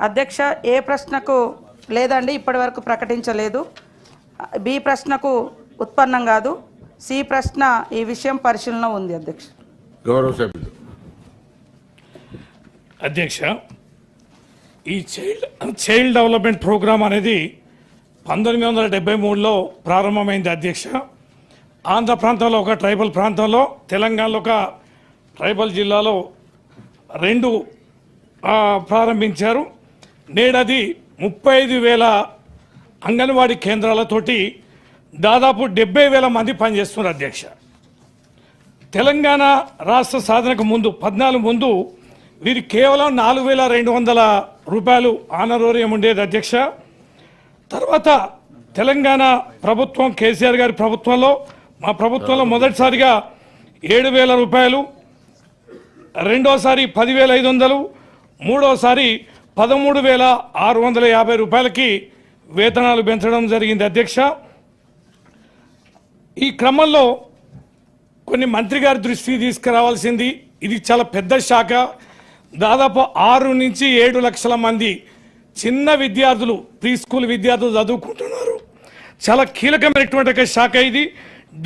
అధ్యక్ష ఏ ప్రశ్నకు లేదండి ఇప్పటి వరకు ప్రకటించలేదు. బి ప్రశ్నకు ఉత్పన్నం కాదు. సి ప్రశ్న ఈ విషయం పరిశీలన ఉంది అధ్యక్ష. గౌరవ సభ్యులు. అధ్యక్ష ఈ చైల్డ్ చైల్డ్ డెవలప్మెంట్ ప్రోగ్రామ్ అనేది పంతొమ్మిది వందల డెబ్బై మూడులో ప్రారంభమైంది అధ్యక్ష. ఆంధ్ర ప్రాంతంలో ఒక ట్రైబల్ ప్రాంతంలో తెలంగాణలో ఒక ట్రైబల్ జిల్లాలో రెండు ఆ, ప్రారంభించారు. నేడది ముప్పై ఐదు వేల అంగన్వాడీ కేంద్రాలతోటి దాదాపు డెబ్బై వేల మంది పనిచేస్తున్నారు అధ్యక్ష. తెలంగాణ రాష్ట్ర సాధనకు ముందు పద్నాలుగు ముందు వీరి కేవలం నాలుగు వేల రెండు వందల రూపాయలు ఆనరోరియం ఉండేది అధ్యక్ష. తర్వాత తెలంగాణ ప్రభుత్వం కేసీఆర్ గారి ప్రభుత్వంలో మా ప్రభుత్వంలో మొదటిసారిగా ఏడు వేల రూపాయలు రెండోసారి పదివేల ఐదు వందలు మూడోసారి పదమూడు వేల ఆరు వందల యాభై రూపాయలకి వేతనాలు పెంచడం జరిగింది అధ్యక్ష. ఈ క్రమంలో కొన్ని మంత్రి గారి దృష్టికి తీసుకురావాల్సింది. ఇది చాలా పెద్ద శాఖ. దాదాపు ఆరు నుంచి ఏడు లక్షల మంది చిన్న విద్యార్థులు ప్రీ స్కూల్ విద్యార్థులు చదువుకుంటున్నారు. చాలా కీలకమైనటువంటి ఒక శాఖ ఇది.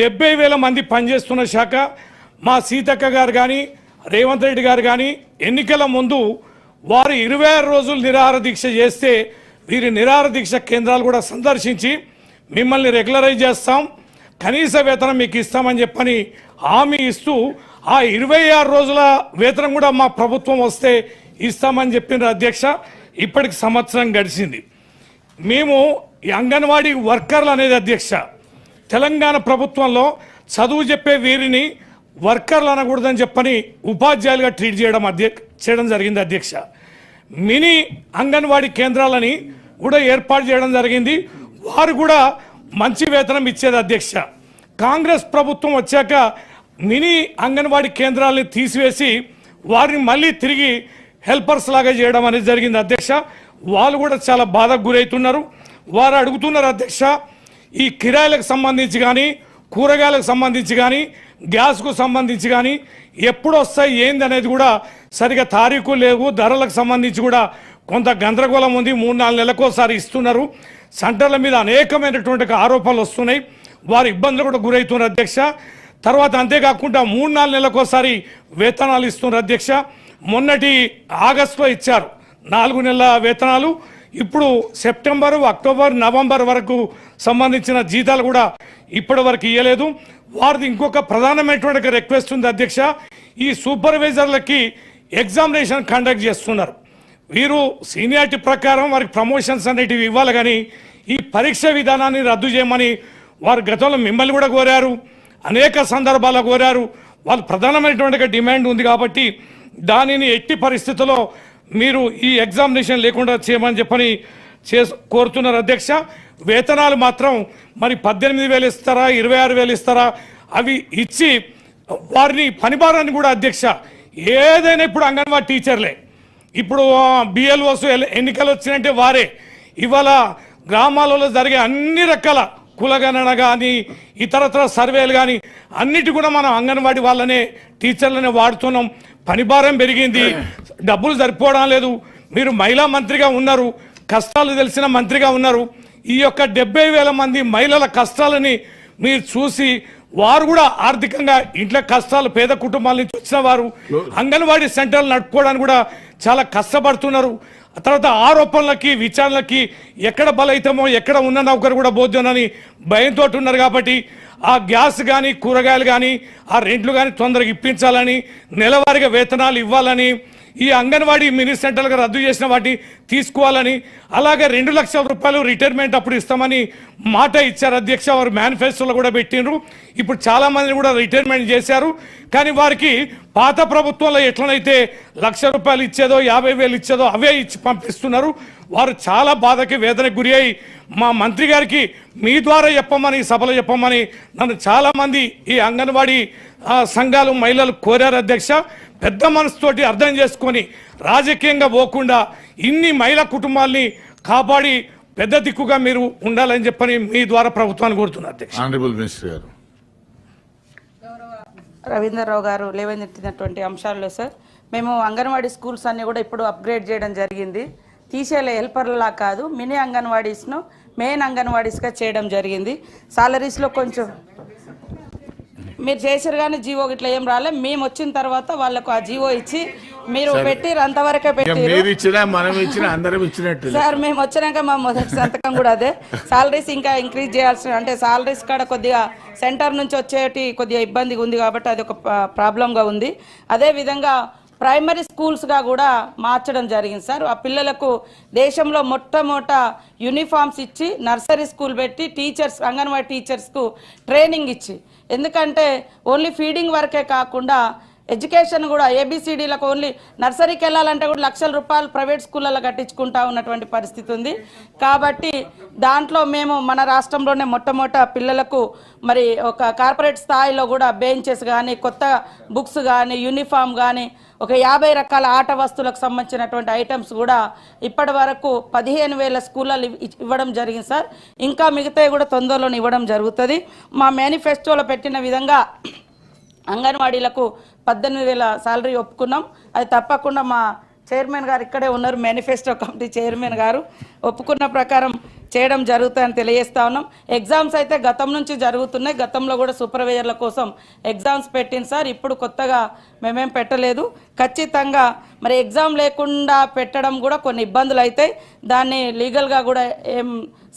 డెబ్బై వేల మంది పనిచేస్తున్న శాఖ. మా సీతక్క గారు కానీ రేవంత్ రెడ్డి గారు కానీ ఎన్నికల ముందు వారు ఇరవై ఆరు రోజులు నిరాహార దీక్ష చేస్తే వీరి నిరాహార దీక్ష కేంద్రాలు కూడా సందర్శించి మిమ్మల్ని రెగ్యులరైజ్ చేస్తాం. కనీస వేతనం మీకు ఇస్తామని చెప్పని హామీ ఇస్తూ ఆ ఇరవై ఆరు రోజుల వేతనం కూడా మా ప్రభుత్వం వస్తే ఇస్తామని చెప్పిన అధ్యక్ష. ఇప్పటికి సంవత్సరం గడిచింది. మేము అంగన్వాడీ వర్కర్లు అనేది అధ్యక్ష. తెలంగాణ ప్రభుత్వంలో చదువు చెప్పే వీరిని వర్కర్లు అనకూడదని చెప్పని ఉపాధ్యాయులుగా ట్రీట్ చేయడం అధ్యక్ష చేయడం జరిగింది అధ్యక్ష. మినీ అంగన్వాడీ కేంద్రాలని కూడా ఏర్పాటు చేయడం జరిగింది. వారు కూడా మంచి వేతనం ఇచ్చేది అధ్యక్ష. కాంగ్రెస్ ప్రభుత్వం వచ్చాక మినీ అంగన్వాడీ కేంద్రాలని తీసివేసి వారిని మళ్ళీ తిరిగి హెల్పర్స్ లాగా చేయడం అనేది జరిగింది అధ్యక్ష. వాళ్ళు కూడా చాలా బాధకు గురవుతున్నారు. వారు అడుగుతున్నారు అధ్యక్ష ఈ కిరాయిలకు సంబంధించి కానీ కూరగాయలకు సంబంధించి కానీ గ్యాస్కు సంబంధించి కానీ ఎప్పుడు వస్తాయి ఏంది అనేది కూడా సరిగా తారీఖు లేవు ధరలకు సంబంధించి కూడా కొంత గందరగోళం ఉంది. మూడు నాలుగు నెలలకోసారి ఇస్తున్నారు. సెంటర్ల మీద అనేకమైనటువంటి ఆరోపణలు వస్తున్నాయి. వారు ఇబ్బందులు కూడా గురవుతున్నారు అధ్యక్ష. తర్వాత అంతేకాకుండా మూడు నాలుగు నెలలకోసారి వేతనాలు ఇస్తున్నారు అధ్యక్ష. మొన్నటి ఆగస్టులో ఇచ్చారు. నాలుగు నెలల వేతనాలు. ఇప్పుడు సెప్టెంబరు అక్టోబర్ నవంబర్ వరకు సంబంధించిన జీతాలు కూడా ఇప్పటి వరకు ఇవ్వలేదు వారిది ఇంకొక ప్రధానమైనటువంటి రిక్వెస్ట్ ఉంది అధ్యక్ష. ఈ సూపర్వైజర్లకి ఎగ్జామినేషన్ కండక్ట్ చేస్తున్నారు. వీరు సీనియారిటీ ప్రకారం వారికి ప్రమోషన్స్ అనేటివి ఇవ్వాలి కానీ ఈ పరీక్ష విధానాన్ని రద్దు చేయమని వారు గతంలో మిమ్మల్ని కూడా కోరారు. అనేక సందర్భాల్లో కోరారు. వాళ్ళు ప్రధానమైనటువంటి డిమాండ్ ఉంది కాబట్టి దానిని ఎట్టి పరిస్థితుల్లో మీరు ఈ ఎగ్జామినేషన్ లేకుండా చేయమని చెప్పని చే కోరుతున్నారు అధ్యక్ష. వేతనాలు మాత్రం మరి పద్దెనిమిది వేలు ఇస్తారా ఇరవై ఆరు వేలు ఇస్తారా అవి ఇచ్చి వారిని పనిభారాన్ని కూడా అధ్యక్ష ఏదైనా ఇప్పుడు అంగన్వాడీ టీచర్లే. ఇప్పుడు బిఎల్ఓస్ ఎన్నికలు వచ్చినంటే వారే. ఇవాళ గ్రామాలలో జరిగే అన్ని రకాల కులగణన కానీ ఇతరత్ర సర్వేలు కానీ అన్నిటి కూడా మనం అంగన్వాడీ వాళ్ళనే టీచర్లనే వాడుతున్నాం. పనిభారం పెరిగింది. డబ్బులు సరిపోవడం లేదు. మీరు మహిళా మంత్రిగా ఉన్నారు. కష్టాలు తెలిసిన మంత్రిగా ఉన్నారు. ఈ యొక్క డెబ్బై వేల మంది మహిళల కష్టాలని మీరు చూసి వారు కూడా ఆర్థికంగా ఇంట్లో కష్టాలు పేద కుటుంబాల నుంచి వచ్చిన వారు అంగన్వాడీ సెంటర్లు నడుపుకోవడానికి కూడా చాలా కష్టపడుతున్నారు. ఆ తర్వాత ఆరోపణలకి విచారణలకి ఎక్కడ బలైతమో ఎక్కడ ఉన్న నౌకరు కూడా బోధ్యోనని భయంతో ఉన్నారు కాబట్టి ఆ గ్యాస్ కానీ కూరగాయలు కానీ ఆ రెంట్లు కానీ తొందరగా ఇప్పించాలని నెలవారీగా వేతనాలు ఇవ్వాలని ఈ అంగన్వాడీ మినీ సెంటర్లుగా రద్దు చేసిన వాటి తీసుకోవాలని అలాగే రెండు లక్షల రూపాయలు రిటైర్మెంట్ అప్పుడు ఇస్తామని మాట ఇచ్చారు అధ్యక్ష. వారు మేనిఫెస్టోలో కూడా పెట్టిండ్రు. ఇప్పుడు చాలామంది కూడా రిటైర్మెంట్ చేశారు. కానీ వారికి పాత ప్రభుత్వంలో ఎట్లనైతే లక్ష రూపాయలు ఇచ్చేదో యాభై వేలు ఇచ్చేదో అవే ఇచ్చి పంపిస్తున్నారు. వారు చాలా బాధకి వేదనకు గురి అయి మా మంత్రి గారికి మీ ద్వారా చెప్పమని సభలో చెప్పమని నన్ను చాలామంది ఈ అంగన్వాడీ సంఘాలు మహిళలు కోరారు అధ్యక్ష. పెద్ద మనసుతోటి అర్థం చేసుకొని రాజకీయంగా పోకుండా ఇన్ని మహిళా కుటుంబాల్ని కాపాడి పెద్ద దిక్కుగా మీరు ఉండాలని చెప్పని మీ ద్వారా ప్రభుత్వాన్ని కోరుతున్నారు అధ్యక్ష. ఆనరబుల్ మినిస్టర్ గారు. రవీంద్రరావు గారు లేవనెత్తినటువంటి అంశాల్లో సార్. మేము అంగన్వాడీ స్కూల్స్ అన్ని కూడా ఇప్పుడు అప్గ్రేడ్ చేయడం జరిగింది. తీసేలే హెల్పర్లా కాదు మినీ అంగన్వాడీస్ను మెయిన్ అంగన్వాడీస్గా చేయడం జరిగింది. సాలరీస్లో కొంచెం మీరు చేసారు కానీ జీవో ఇట్లా ఏం రాలే. మేము వచ్చిన తర్వాత వాళ్ళకు ఆ జీవో ఇచ్చి మీరు పెట్టిరు అంతవరకే పెట్టిరు మీరు ఇచ్చినా మనం ఇచ్చినా అందరం ఇచ్చినట్టు సార్ మేము వచ్చినాక మా మొదటి సంతకం కూడా అదే. సాలరీస్ ఇంకా ఇంక్రీజ్ చేయాల్సిన అంటే సాలరీస్ కాడ కొద్దిగా సెంటర్ నుంచి వచ్చేటి కొద్దిగా ఇబ్బందిగా ఉంది కాబట్టి అది ఒక ప్రాబ్లంగా ఉంది. అదే విధంగా ప్రైమరీ స్కూల్స్గా కూడా మార్చడం జరిగింది సార్. ఆ పిల్లలకు దేశంలో మొట్టమొదట యూనిఫామ్స్ ఇచ్చి నర్సరీ స్కూల్ పెట్టి టీచర్స్ అంగన్వాడీ టీచర్స్కు ట్రైనింగ్ ఇచ్చి. ఎందుకంటే ఓన్లీ ఫీడింగ్ వరకే కాకుండా ఎడ్యుకేషన్ కూడా ఏబిసిడీలకు ఓన్లీ నర్సరీకి వెళ్ళాలంటే కూడా లక్షల రూపాయలు ప్రైవేట్ స్కూళ్ళలో కట్టించుకుంటా ఉన్నటువంటి పరిస్థితి ఉంది. కాబట్టి దాంట్లో మేము మన రాష్ట్రంలోనే మొట్టమొదట పిల్లలకు మరి ఒక కార్పొరేట్ స్థాయిలో కూడా బెంచెస్ కానీ కొత్త బుక్స్ కానీ యూనిఫామ్ కానీ ఒక యాభై రకాల ఆట వస్తువులకు సంబంధించినటువంటి ఐటమ్స్ కూడా ఇప్పటి వరకు పదిహేను వేల స్కూళ్ళలు ఇవ్- ఇవ్వడం జరిగింది సార్. ఇంకా మిగతావి కూడా తొందరలోనే ఇవ్వడం జరుగుతుంది. మా మేనిఫెస్టోలో పెట్టిన విధంగా అంగన్వాడీలకు పద్దెనిమిది వేల శాలరీ ఒప్పుకున్నాం. అది తప్పకుండా మా చైర్మన్ గారు ఇక్కడే ఉన్నారు మేనిఫెస్టో కమిటీ చైర్మన్ గారు. ఒప్పుకున్న ప్రకారం చేయడం జరుగుతుందని తెలియజేస్తా ఉన్నాం. ఎగ్జామ్స్ అయితే గతం నుంచి జరుగుతున్నాయి. గతంలో కూడా సూపర్వైజర్ల కోసం ఎగ్జామ్స్ పెట్టింది సార్. ఇప్పుడు కొత్తగా మేమేం పెట్టలేదు. ఖచ్చితంగా మరి ఎగ్జామ్ లేకుండా పెట్టడం కూడా కొన్ని ఇబ్బందులు అవుతాయి దాన్ని లీగల్గా కూడా ఏం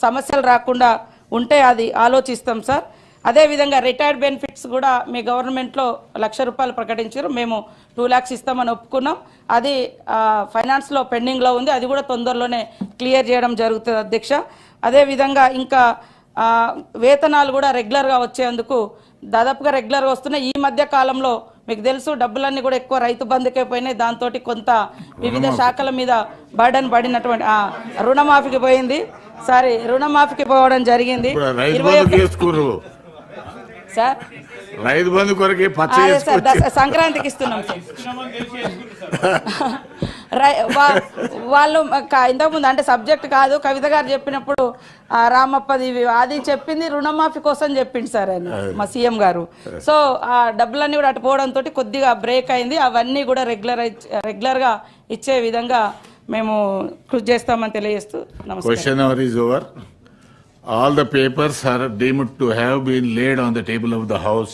సమస్యలు రాకుండా ఉంటే అది ఆలోచిస్తాం సార్. అదేవిధంగా రిటైర్డ్ బెనిఫిట్స్ కూడా మీ గవర్నమెంట్లో లక్ష రూపాయలు ప్రకటించారు. మేము టూ ల్యాక్స్ ఇస్తామని ఒప్పుకున్నాం. అది ఫైనాన్స్లో పెండింగ్లో ఉంది. అది కూడా తొందరలోనే క్లియర్ చేయడం జరుగుతుంది అధ్యక్ష. అదేవిధంగా ఇంకా వేతనాలు కూడా రెగ్యులర్గా వచ్చేందుకు దాదాపుగా రెగ్యులర్గా వస్తున్నాయి ఈ మధ్య కాలంలో మీకు తెలుసు డబ్బులన్నీ కూడా ఎక్కువ రైతు బంధుకే పోయినాయి. దాంతో కొంత వివిధ శాఖల మీద బర్డన్ పడినటువంటి రుణమాఫీకి పోయింది. సారీ రుణమాఫీకి పోవడం జరిగింది ఇప్పుడు రైతు ఇరవై బంధు ఒక్క- చేసుకుర్రు సార్? రైతు బంధు కొరకే సంక్రాంతికి ఇస్తున్నాం సార్. వాళ్ళు ఇంతకుముందు అంటే సబ్జెక్ట్ కాదు కవిత గారు చెప్పినప్పుడు రామప్పది అది చెప్పింది రుణమాఫీ కోసం చెప్పింది సార్ ఆయన మా సీఎం గారు. సో ఆ డబ్బులన్నీ కూడా అటు పోవడంతో కొద్దిగా బ్రేక్ అయింది. అవన్నీ కూడా రెగ్యులర్ రెగ్యులర్గా ఇచ్చే విధంగా మేము కృషి చేస్తామని తెలియజేస్తూ నమస్కారం. All the papers are deemed to have been laid on the table of the House.